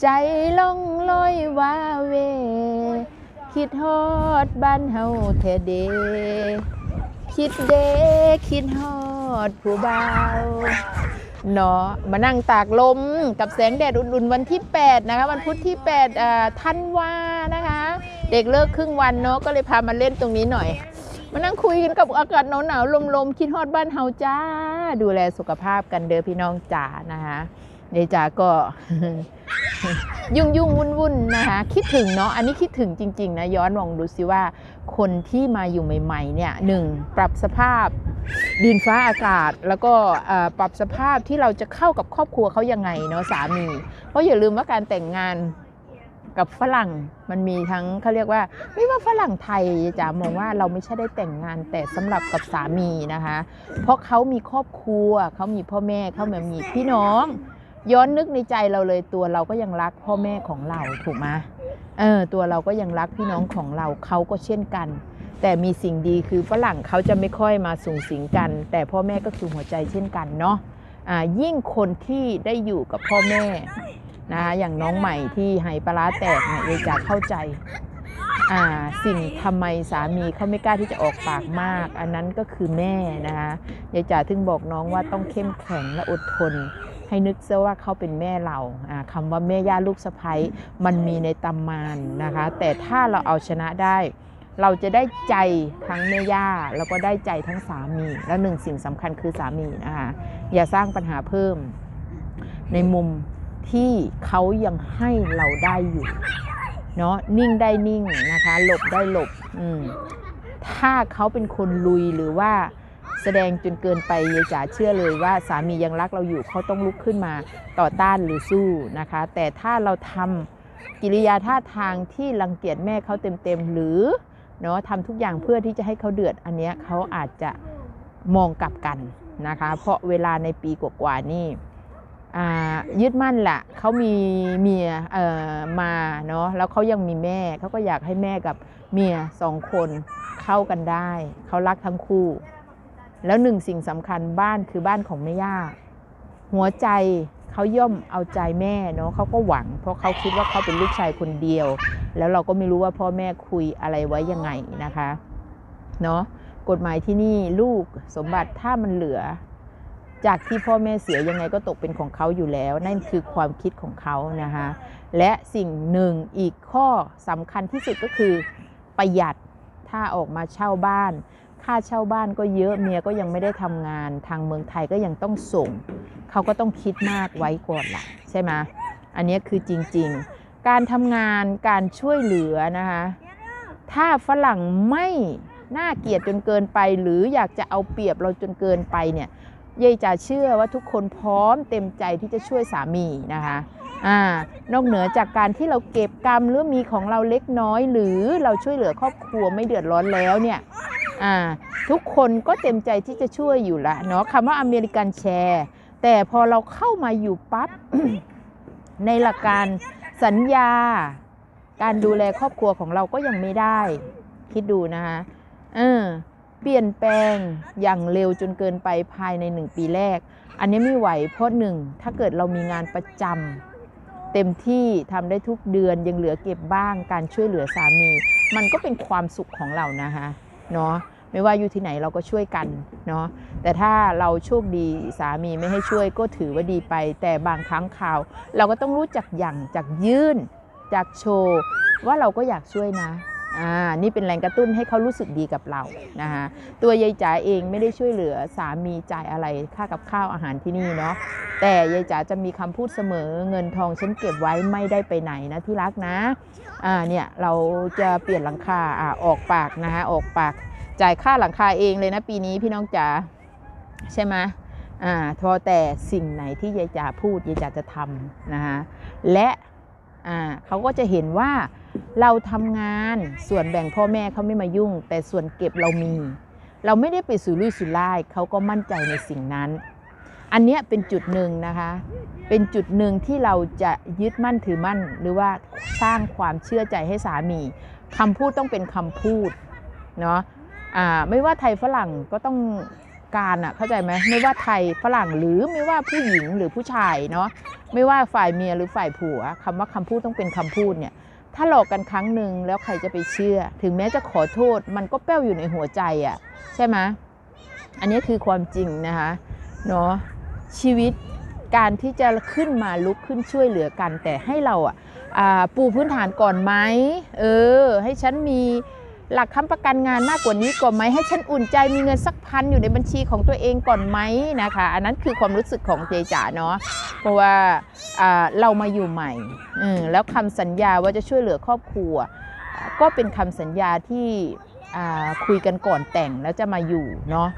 ใจล่องลอยว่าเว คิดฮอดบ้านเฮาแท้เด คิดเดคิดฮอดผู้บ่าวเนาะมานั่งตากลมกับแสงแดดอุ่นๆวันที่ 8 นะคะ วันพุธที่8อ่านว่านะคะ เด็กเลิกครึ่งวันเนาะก็เลยพามาเล่นตรงนี้หน่อย มานั่งคุยกันกับอากาศหนาวๆลมๆ คิดฮอดบ้านเฮาจ้า ดูแลสุขภาพกันเด้อพี่น้องจ๋านะคะเดจ๋าก็ ยุ่งยุ่งวุ่นวุ่นนะคะคิดถึงเนาะอันนี้คิดถึงจริง ๆ นะ ย้อนมองดูซิว่า คนที่มาอยู่ใหม่ ๆ เนี่ยหนึ่งปรับสภาพดินฟ้าอากาศ แล้วก็ปรับสภาพที่เราจะเข้ากับครอบครัวเขายังไงเนาะสามี เพราะอย่าลืมว่าการแต่งงานกับฝรั่งมันมีทั้งเขาเรียกว่า ไม่ว่าฝรั่งไทยจะมองว่าเราไม่ใช่ได้แต่งงานแต่สำหรับกับสามีนะคะ เพราะเขามีครอบครัวเขามีพ่อแม่เขามีพี่น้อง ย้อนนึกในใจเราเลยตัวเราก็ยังรักพ่อแม่ของเราถูกไหมเออตัวเราก็ยังรักพี่น้องของเราเขาก็เช่นกัน แต่มีสิ่งดีคือฝรั่งเขาจะไม่ค่อยมาสูงสิงกัน แต่พ่อแม่ก็คือหัวใจเช่นกันเนาะอ่ายิ่งคนที่ได้อยู่กับพ่อแม่นะคะอย่างน้องใหม่ที่ไหปลาแตกเนี่ยยายจ๋าเข้าใจอ่าสิ่งทำไมสามีเขาไม่กล้าที่จะออกปากมาก อันนั้นก็คือแม่นะคะยายจ๋าถึงบอกน้องว่าต้องเข้มแข็งและอดทน ให้นึกซะว่าเขาเป็นแม่เราอ่าคำว่าแม่ย่าลูกสะใภ้มันมีในตำมานนะคะ แต่ถ้าเราเอาชนะได้ เราจะได้ใจทั้งแม่ย่าแล้วก็ได้ใจทั้งสามี และหนึ่งสิ่งสำคัญคือสามีนะคะอย่าสร้างปัญหาเพิ่ม ในมุมที่เขายังให้เราได้อยู่เนาะนิ่งได้นิ่งนะคะ หลบได้หลบ อืมถ้าเขาเป็นคนลุยหรือว่า แสดงจนเกินไปยายจ๋าเชื่อเลยว่าสามียังรักเราอยู่เขาต้องลุกขึ้นมาต่อต้านหรือสู้นะคะ แต่ถ้าเราทำกิริยาท่าทางที่รังเกียจแม่เขาเต็มๆหรือเนาะทำทุกอย่างเพื่อที่จะให้เขาเดือดอันเนี้ยเขาอาจจะมองกลับกันนะคะ เพราะเวลาในปีกว่าๆนี่ยึดมั่นแหละเขามีเมียมาเนาะแล้วเขายังมีแม่เขาก็อยากให้แม่กับเมียสองคนเข้ากันได้ เขารักทั้งคู่ แล้วหนึ่งสิ่งสำคัญบ้านคือบ้านของแม่ย่า หัวใจเขาย่อมเอาใจแม่เนาะเขาก็หวัง เพราะเขาคิดว่าเขาเป็นลูกชายคนเดียว แล้วเราก็ไม่รู้ว่าพ่อแม่คุยอะไรไว้ยังไงนะคะเนาะกฎหมายที่นี่ลูกสมบัติถ้ามันเหลือ จากที่พ่อแม่เสียยังไงก็ตกเป็นของเขาอยู่แล้ว นั่นคือความคิดของเขานะคะและสิ่งหนึ่งอีกข้อสำคัญที่สุดก็คือประหยัดถ้าออกมาเช่าบ้าน ค่าเช่าบ้านก็เยอะเมียก็ยังไม่ได้ทำงาน ทางเมืองไทยก็ยังต้องส่ง เขาก็ต้องคิดมากไว้ก่อนละใช่ไหมอันนี้คือจริงๆ การทำงานการช่วยเหลือนะคะถ้าฝรั่งไม่น่าเกลียดจนเกินไป หรืออยากจะเอาเปรียบเราจนเกินไปเนี่ยยายจะเชื่อว่าทุกคนพร้อมเต็มใจที่จะช่วยสามีนะคะอ่านอกเหนือจากการที่เราเก็บกรรมหรือมีของเราเล็กน้อย หรือเราช่วยเหลือครอบครัวไม่เดือดร้อนแล้วเนี่ย อ่าทุกคนก็เต็มใจที่จะช่วยอยู่ละเนาะคำว่าอเมริกันแชร์แต่พอเราเข้ามาอยู่ปั๊บ ในหลักการสัญญา การดูแลครอบครัวของเราก็ยังไม่ได้ คิดดูนะคะเออเปลี่ยนแปลงอย่างเร็วจนเกินไปภายในหนึ่งปีแรก อันนี้ไม่ไหวเพราะหนึ่งถ้าเกิดเรามีงานประจำเต็มที่ทำได้ทุกเดือนยังเหลือเก็บบ้าง การช่วยเหลือสามี มันก็เป็นความสุขของเรานะคะ เนาะไม่ว่าอยู่ที่ไหนเราก็ช่วยกันเนาะแต่ถ้าเราโชคดีสามีไม่ให้ช่วยก็ถือว่าดีไป แต่บางครั้งข่าว เราก็ต้องรู้จักอย่างจากยื่นจากโชว์ ว่าเราก็อยากช่วยนะ อ่านี่เป็นแรงกระตุ้นให้เขารู้สึกดีกับเรานะคะตัวยายจ๋าเองไม่ได้ช่วยเหลือสามีจ่ายอะไรค่ากับข้าวอาหารที่นี่เนาะแต่ยายจ๋าจะมีคำพูดเสมอเงินทองฉันเก็บไว้ไม่ได้ไปไหนนะที่รักนะอ่าเนี่ยเราจะเปลี่ยนหลังคาอ่าออกปากนะคะออกปากจ่ายค่าหลังคาเองเลยนะปีนี้พี่น้องจ๋าใช่ไหมอ่าพอแต่สิ่งไหนที่ยายจ๋าพูดยายจ๋าจะทำนะคะและอ่าเขาก็จะเห็นว่า เราทำงานส่วนแบ่งพ่อแม่เขาไม่มายุ่ง แต่ส่วนเก็บเรามี เราไม่ได้ไปสุรุ่ยสุร่ายเขาก็มั่นใจในสิ่งนั้น อันนี้เป็นจุดหนึ่งนะคะ เป็นจุดหนึ่งที่เราจะยึดมั่นถือมั่น หรือว่าสร้างความเชื่อใจให้สามีคำพูดต้องเป็นคำพูดเนาะอ่าไม่ว่าไทยฝรั่งก็ต้องการอะเข้าใจไหมไม่ว่าไทยฝรั่งหรือไม่ว่าผู้หญิงหรือผู้ชายเนาะไม่ว่าฝ่ายเมียหรือฝ่ายผัวคำว่าคำพูดต้องเป็นคำพูดเนี่ย ถ้าหลอกกันครั้งหนึ่งแล้วใครจะไปเชื่อ ถึงแม้จะขอโทษ มันก็แป้วอยู่ในหัวใจอะ่ะใช่ไหมอันนี้คือความจริงนะคะเนาะชีวิตการที่จะขึ้นมาลุกขึ้นช่วยเหลือกัน แต่ให้เราอะอ่าปูพื้นฐานก่อนไหมเออ ให้ฉันมี หลักค้ำประกันงานมากกว่านี้ก่อนไหมให้ฉันอุ่นใจมีเงินสักพันอยู่ในบัญชีของตัวเองก่อนไหมนะคะ อันนั้นคือความรู้สึกของเจจ๋าเนาะเพราะว่าเรามาอยู่ใหม่มแล้วคำสัญญาว่าจะช่วยเหลือครอบครัว ก็เป็นคำสัญญาที่คุยกันก่อนแต่งแล้วจะมาอยู่เนาะ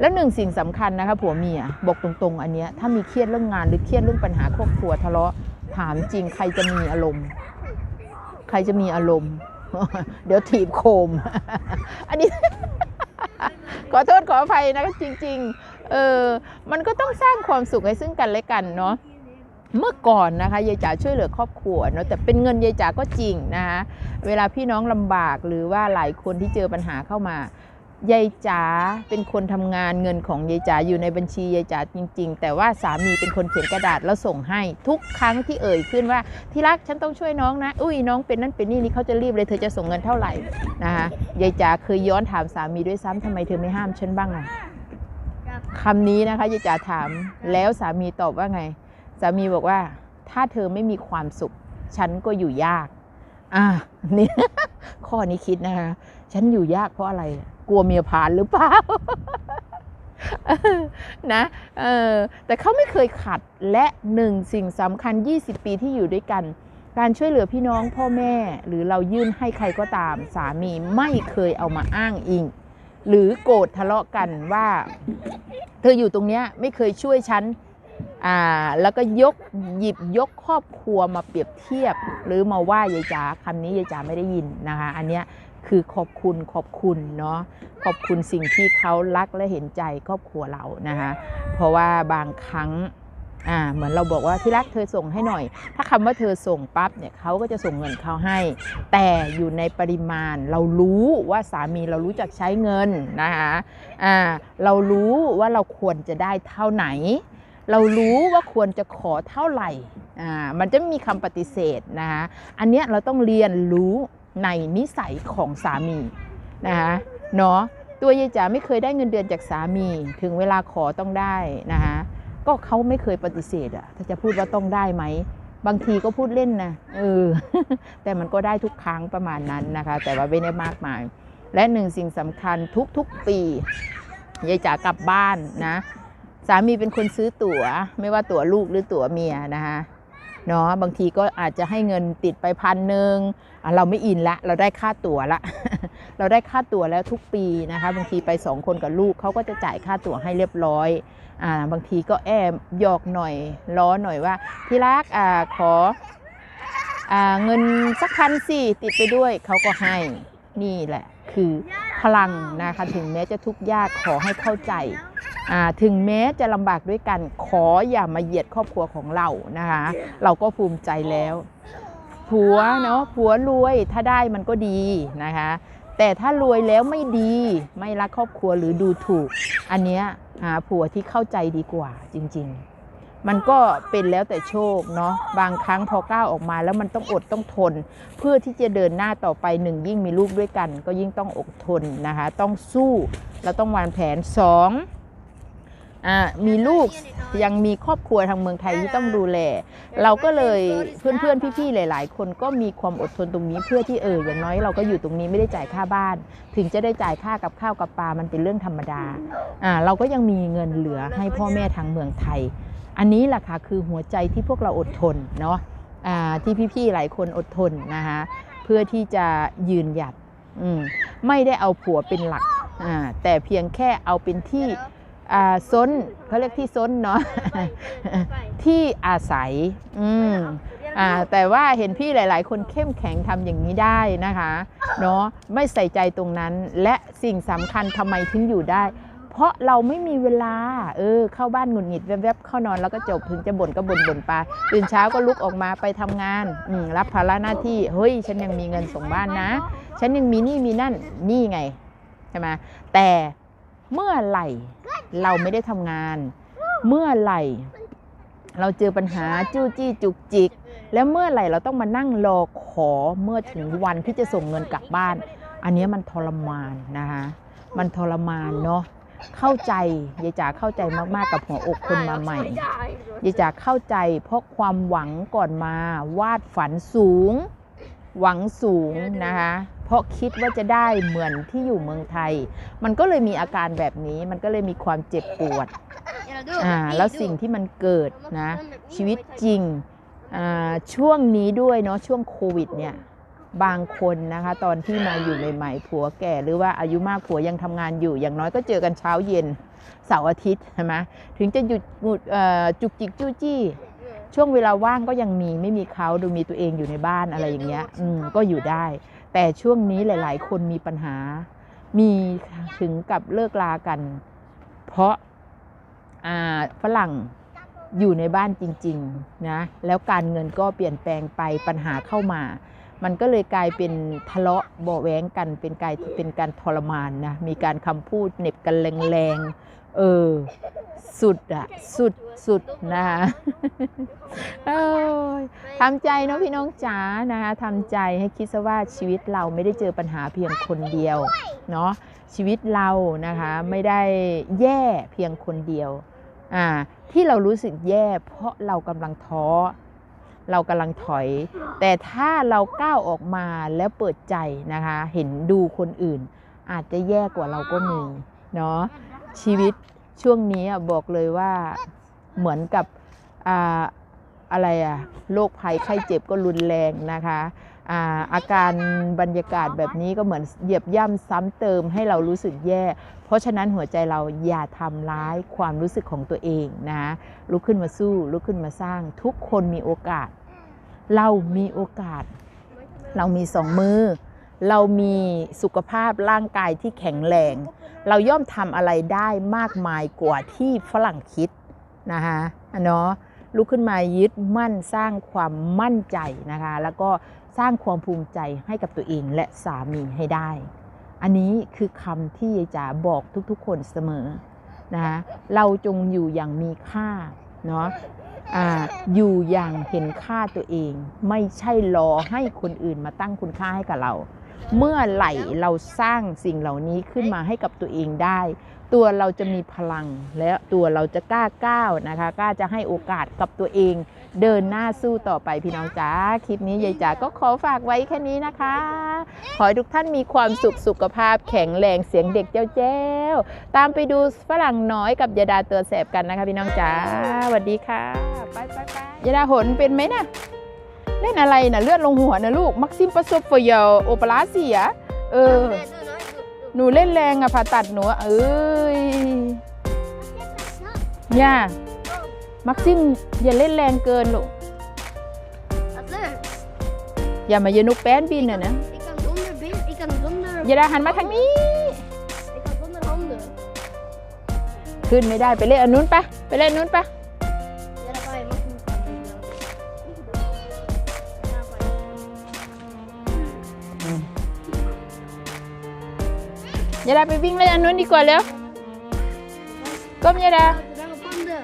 แล้วหนึ่งสิ่งสำคัญนะคะผัวเมียบอกตรงๆ อันเนี้ยถ้ามีเครียดเรื่องงานหรือเครียดเรื่องปัญหาครอบครัวทะเลาะถามจริงใครจะมีอารมณ์ ใครจะมีอารมณ์ เดี๋ยวถีบโคม อันนี้ ขอโทษขออภัยนะจริง ๆ เออ มันก็ต้องสร้างความสุขให้ซึ่งกันและกันเนาะเมื่อก่อนนะคะยายจ๋าช่วยเหลือครอบครัวเนาะแต่เป็นเงินยายจ๋าก็จริงนะคะเวลาพี่น้องลำบากหรือว่าหลายคนที่เจอปัญหาเข้ามา ยายจ๋าเป็นคนทำงานเงินของยายจ๋าอยู่ในบัญชียายจ๋าจริง ๆ แต่ว่าสามีเป็นคนเขียนกระดาษแล้วส่งให้ ทุกครั้งที่เอ่ยขึ้นว่าที่รักฉันต้องช่วยน้องนะ อุ้ยน้องเป็นนั่นเป็นนี่นี่เขาจะรีบเลยเธอจะส่งเงินเท่าไหร่นะคะยายจ๋าเคยย้อนถามสามีด้วยซ้ำทำไมเธอไม่ห้ามฉันบ้างอะคำนี้นะคะยายจ๋าถามแล้วสามีตอบว่าไง สามีบอกว่า ถ้าเธอไม่มีความสุข ฉันก็อยู่ยาก อ่านี่ข้อนี้คิดนะคะฉันอยู่ยากเพราะอะไร กลัวเมียพานหรือเปล่านะเออแต่เขาไม่เคยขัดและหนึ่งสิ่งสำคัญ 20 ปีที่อยู่ด้วยกัน การช่วยเหลือพี่น้องพ่อแม่ หรือเรายื่นให้ใครก็ตาม สามีไม่เคยเอามาอ้างอิง หรือโกรธทะเลาะกันว่า เธออยู่ตรงเนี้ยไม่เคยช่วยฉันอ่าแล้วก็ยกหยิบยกครอบครัวมาเปรียบเทียบ หรือมาว่ายายจ๋าคำนี้ยายจ๋าไม่ได้ยินนะคะ อันเนี้ย คือขอบคุณขอบคุณเนาะขอบคุณสิ่งที่เขารักและเห็นใจครอบครัวเรานะคะเพราะว่าบางครั้งอ่าเหมือนเราบอกว่าที่รักเธอส่งให้หน่อย ถ้าคำว่าเธอส่งปั๊บเนี่ยเขาก็จะส่งเงินเขาให้ แต่อยู่ในปริมาณเรารู้ว่าสามีเรารู้จักใช้เงินนะคะอ่าเรารู้ว่าเราควรจะได้เท่าไหน เรารู้ว่าควรจะขอเท่าไหร่อ่ามันจะมีคำปฏิเสธนะคะอันเนี้ยเราต้องเรียนรู้ ในนิสัยของสามีนะคะเนาะตัวยายจ๋าไม่เคยได้เงินเดือนจากสามี ถึงเวลาขอต้องได้นะคะก็เขาไม่เคยปฏิเสธอะถ้าจะพูดว่าต้องได้ไหมบางทีก็พูดเล่นนะเออแต่มันก็ได้ทุกครั้งประมาณนั้นนะคะ แต่ว่าไม่ได้มากมาย และหนึ่งสิ่งสำคัญทุกๆปียายจ๋ากลับบ้านนะสามีเป็นคนซื้อตั๋ว ไม่ว่าตั๋วลูกหรือตั๋วเมียนะคะ เนาะบางทีก็อาจจะให้เงินติดไปพันหนึ่งเราไม่อินละ เราได้ค่าตั๋วละ เราได้ค่าตั๋วแล้วทุกปีนะคะ บางทีไปสองคนกับลูกเขาก็จะจ่ายค่าตั๋วให้เรียบร้อยอ่าบางทีก็แอบหยอกหน่อยล้อหน่อยว่าที่รักอ่าขออ่าเงินสักพันสิติดไปด้วยเขาก็ให้นี่แหละคือ พลังนะคะถึงแม้จะทุกข์ยากขอให้เข้าใจอ่าถึงแม้จะลำบากด้วยกัน ขออย่ามาเหยียดครอบครัวของเรานะคะ เราก็ภูมิใจแล้วผัวเนาะผัวรวยถ้าได้มันก็ดีนะคะ แต่ถ้ารวยแล้วไม่ดีไม่รักครอบครัวหรือดูถูก อันเนี้ยหาผัวที่เข้าใจดีกว่าจริง ๆ มันก็เป็นแล้วแต่โชคเนาะบางครั้งพอก้าวออกมาแล้วมันต้องอดต้องทน เพื่อที่จะเดินหน้าต่อไปหนึ่งยิ่งมีลูกด้วยกัน ก็ยิ่งต้องอดทนนะคะ ต้องสู้แล้วต้องวางแผนสอง มีลูกยังมีครอบครัวทางเมืองไทยที่ต้องดูแล เราก็เลยเพื่อนๆพี่ๆหลาย ๆ คนก็มีความอดทนตรงนี้เพื่อที่เอออย่างน้อยเราก็อยู่ตรงนี้ไม่ได้จ่ายค่าบ้าน ถึงจะได้จ่ายค่ากับข้าวกับปลามันเป็นเรื่องธรรมดาอ่าเราก็ยังมีเงินเหลือให้พ่อแม่ทางเมืองไทย อันนี้แหละค่ะคือหัวใจที่พวกเราอดทนเนาะอ่าที่พี่ๆหลายคนอดทนนะคะเพื่อที่จะยืนหยัดอืมไม่ได้เอาผัวเป็นหลักอ่าแต่เพียงแค่เอาเป็นที่อ่า ซนเขาเรียกที่ซนเนาะที่อาศัยอืมอ่าแต่ว่าเห็นพี่หลาย ๆ คนเข้มแข็งทำอย่างนี้ได้นะคะเนาะไม่ใส่ใจตรงนั้น และสิ่งสำคัญทำไมถึงอยู่ได้ เพราะเราไม่มีเวลาเออเข้าบ้านหงุดหงิดแวบๆเข้านอนแล้วก็จบถึงจะบ่นก็บ่นบ่นไปตื่นเช้าก็ลุกออกมาไปทำงานอืรับภาระหน้าที่เฮ้ย ฉันยังมีเงินส่งบ้านนะ ฉันยังมีนี่มีนั่นนี่ไงใช่ไหมแต่ เมื่อไหร่เราไม่ได้ทำงาน เมื่อไหร่ เราเจอปัญหาจู้จี้จุกจิก แล้วเมื่อไหร่เราต้องมานั่งรอขอเมื่อถึงวันที่จะส่งเงินกลับบ้าน อันเนี้ยมันทรมานนะคะมันทรมานเนาะเข้าใจยายจ๋าเข้าใจมากๆกับหัวอกคนมาใหม่ยายจ๋าเข้าใจเพราะความหวังก่อนมาวาดฝันสูง หวังสูงนะคะ เพราะคิดว่าจะได้เหมือนที่อยู่เมืองไทย มันก็เลยมีอาการแบบนี้มันก็เลยมีความเจ็บปวดอ่าแล้วสิ่งที่มันเกิดนะชีวิตจริงอ่าช่วงนี้ด้วยเนาะช่วงโควิดเนี่ยบางคนนะคะตอนที่มาอยู่ใหม่ๆผัวแก่หรือว่าอายุมากผัวยังทำงานอยู่ อย่างน้อยก็เจอกันเช้าเย็นเสาร์อาทิตย์ใช่ไหมถึงจะหยุดหุดจุกจิกจู้จี้ช่วงเวลาว่างก็ยังมีไม่มีเขาดูมีตัวเองอยู่ในบ้านอะไรอย่างเงี้ยอืมก็อยู่ได้ แต่ช่วงนี้หลาย ๆ คนมีปัญหา มีถึงกับเลิกลากัน เพราะฝรั่งอยู่ในบ้านจริง ๆ นะ แล้วการเงินก็เปลี่ยนแปลงไปปัญหาเข้ามา มันก็เลยกลายเป็นทะเลาะเบาะแว้งกันเป็นกายเป็นการทรมานนะมีการคำพูดเหน็บกันแรงๆเออ สุดอะสุดสุดนะคะเอ้ยทำใจเนาะพี่น้องจ๋านะคะทำใจให้คิดซะว่าชีวิตเราไม่ได้เจอปัญหาเพียงคนเดียวเนาะชีวิตเรานะคะไม่ได้แย่เพียงคนเดียวอ่าที่เรารู้สึกแย่เพราะเรากำลังท้อ เรากำลังถอย แต่ถ้าเราก้าวออกมาแล้วเปิดใจนะคะ เห็นดูคนอื่น อาจจะแย่กว่าเราก็มีเนาะชีวิตช่วงนี้บอกเลยว่าเหมือนกับอ่าอะไรอะโรคภัยไข้เจ็บก็รุนแรงนะคะอาอาการบรรยากาศแบบนี้ก็เหมือนเหยียบย่ำซ้ำเติมให้เรารู้สึกแย่ เพราะฉะนั้นหัวใจเราอย่าทำร้ายความรู้สึกของตัวเองนะลุกขึ้นมาสู้ลุกขึ้นมาสร้างทุกคนมีโอกาส เรามีโอกาส เรามีสองมือ เรามีสุขภาพร่างกายที่แข็งแรง เราย่อมทำอะไรได้มากมายกว่าที่ฝรั่งคิดนะคะอะเนาะลุกขึ้นมายึดมั่นสร้างความมั่นใจนะคะ แล้วก็สร้างความภูมิใจให้กับตัวเองและสามีให้ได้ อันนี้คือคำที่ยายจ๋าบอกทุกๆ คนเสมอนะคะเราจงอยู่อย่างมีค่าเนาะ ออยู่อย่างเห็นค่าตัวเอง ไม่ใช่รอให้คนอื่นมาตั้งคุณค่าให้กับเรา เมื่อไหร่เราสร้างสิ่งเหล่านี้ขึ้นมาให้กับตัวเองได้ ตัวเราจะมีพลังและตัวเราจะกล้าก้าวนะคะกล้าจะให้โอกาสกับตัวเอง เดินหน้าสู้ต่อไปพี่น้องจ๋าคลิปนี้ยายจ๋าก็ขอฝากไว้แค่นี้นะคะ ขอให้ทุกท่านมีความสุขสุขภาพแข็งแรงเสียงเด็กเจ้าแจ้วตามไปดูฝรั่งน้อยกับยาดาตัวแสบกันนะคะพี่น้องจ๋าสวัสดีค่ะไปไปไปยาดาหนเป็นไหมนะเล่นอะไรนะเลือดลงหัวนะลูกมักซิมประสบฟอยโอปราเสียเออ หนูเล่นแรงอะผ่าตัดหนูอะเอ้ยย่ามักซิมอย่าเล่นแรงเกินลูก อย่ามาเยนุกแป้นบินอะนะ อย่าไดาหันมาทางนี้ ขึ้นไม่ได้ไปเล่นอันนู้นไปไปเล่นอันนู้นไป ยาดาไปวิ่งเล่นอันนู้นดีกว่าเล้วก้มยาดา เราก้มอย่า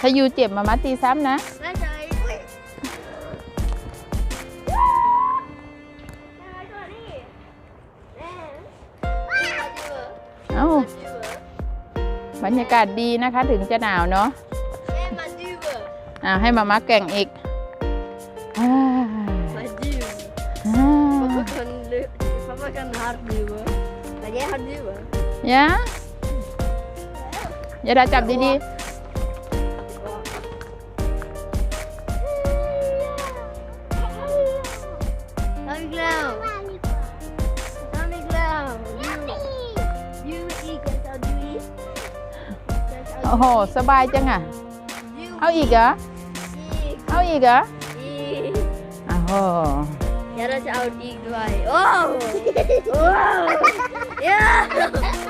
ถ้ายูเจ็บมามาตีซ้ำนะเอ้า บรรยากาศดีนะคะถึงจะหนาวเนาะ อ่าให้มามาแก่งอีกอ่า Maar duwen. อ่า Papa kan, lu- papa kan hard duwen. Maar jij gaat duwen. ยะอย่าดาจับดี Dankjewel. Dankjewel. Duwen ik het al duwen. ๆโอ้โห สบายจังอะ เอาอีกเหรอ เอาอีกเหรอโอ้โห Ja, dat is oud ik